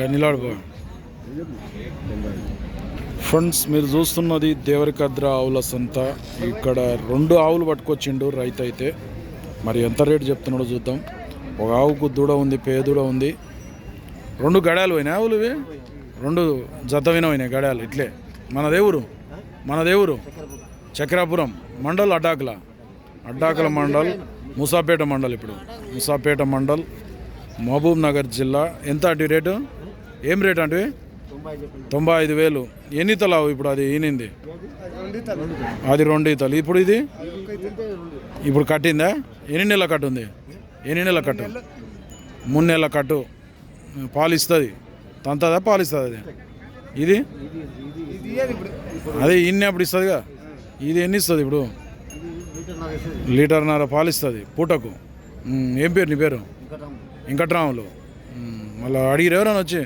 గనిలాడు friends మీరు చూస్తున్నది దేవరికద్ర ఆవుల సంత. ఇక్కడ రెండు ఆవులు పట్టుకొచ్చిండు రైతు అయితే మరి ఎంత రేటు చెప్తున్నాడో చూద్దాం. ఒక ఆవుకు దూడ ఉంది పేదూడ ఉంది. రెండు గడాలు పోయినాయి ఆవులు ఇవి? రెండు జతవిన పోయినాయి గడాలు ఇట్లే. మన దేవురు మన దేవురు చక్రాపురం మండల్ అడ్డాకుల. అడ్డాకుల మండల్ ముసాపేట మండల్ ఇప్పుడు. ముసాపేట మండల్. మహబూబ్ నగర్ జిల్లా. ఎంత అటు రేటు? ఏం రేట్ అంటే తొంభై ఐదు వేలు. ఎన్ని తలావు ఇప్పుడు అది ఈనింది? అది రెండు ఇతలు ఇప్పుడు ఇది? ఇప్పుడు కట్టిందా? ఎన్ని నెలల కట్టు ఉంది? ఎన్ని నెలల కట్టు? మూడు నెలల కట్టు. పాలిస్తుంది. తంతదా? పాలిస్తుంది అది? ఇది? అదే ఇన్ని అప్పుడు ఇస్తుందిగా? ఇది ఎన్ని ఇస్తుంది ఇప్పుడు? లీటర్నర పాలిస్తుంది పూటకు. ఏం పేరు నీ పేరు? వెంకట్రాములు మళ్ళీ అడిగిరు ఎవరైనా వచ్చి?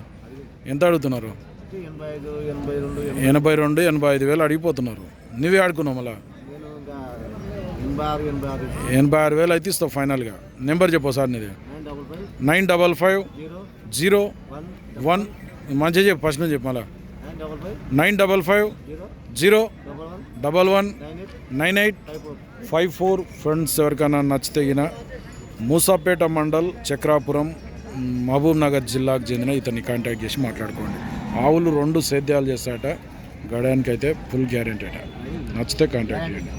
ఎంత అడుగుతున్నారు? ఎనభై రెండు ఎనభై ఐదు వేలు అడిగిపోతున్నారు. నువ్వే ఆడుకున్నావు మళ్ళా? ఎనభై ఆరు వేలు అయితే ఇస్తావు ఫైనల్గా. నెంబర్ చెప్పు సార్ నీది. Nine double five zero one. మంచిగా చెప్పు ఫస్ట్ నుంచి చెప్పు మళ్ళా. Nine double five zero double one nine eight five four. Friends ఎవరికైనా నచ్చితే గిన మూసాపేట మండల్ చక్రాపురం మహబూబ్నగర్ మహబూబ్ నగర్ జిల్లాకు చెందిన ఇతన్ని కాంటాక్ట్ చేసి మాట్లాడుకోండి. ఆవులు రెండు సేద్యాలు చేస్తాట గడానికి అయితే ఫుల్ గ్యారెంటీ అట. నచ్చితే కాంటాక్ట్ చేయండి.